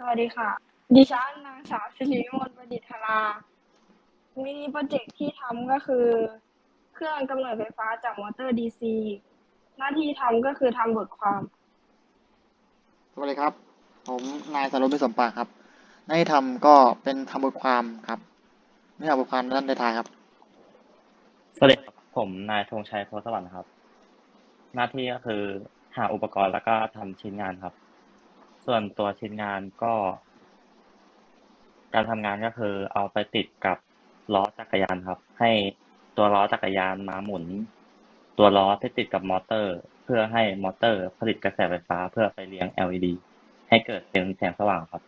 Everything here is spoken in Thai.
สวัสดีค่ะ ดิฉันนางสาวสิริวิมลประดิษฐรามินิโปรเจกต์ที่ทำก็คือ เครื่องกำเนิดไฟฟ้าจากมอเตอร์ดีซีหน้าที่ทำก็คือทำบทความสวัสดีครับ ผมนายสรุปพิสมปากครับ หน้าที่ทำก็เป็นทำบทความครับเนื้อหาบทความด้านในท้ายครับสวัสดีครับผมนายธงชัยโพสวรรค์ครับ หน้าที่ก็คือหาอุปกรณ์แล้วก็ทำชิ้นงานครับ ส่วนตัวชิ้นงานก็ การทำงานก็คือเอาไปติดกับล้อจักรยานครับ ให้ตัวล้อจักรยานมาหมุน ตัวล้อที่ติดกับมอเตอร์ เพื่อให้มอเตอร์ผลิตกระแสไฟฟ้าเพื่อไปเลี้ยง LED ให้เกิดเป็นแสงสว่างครับ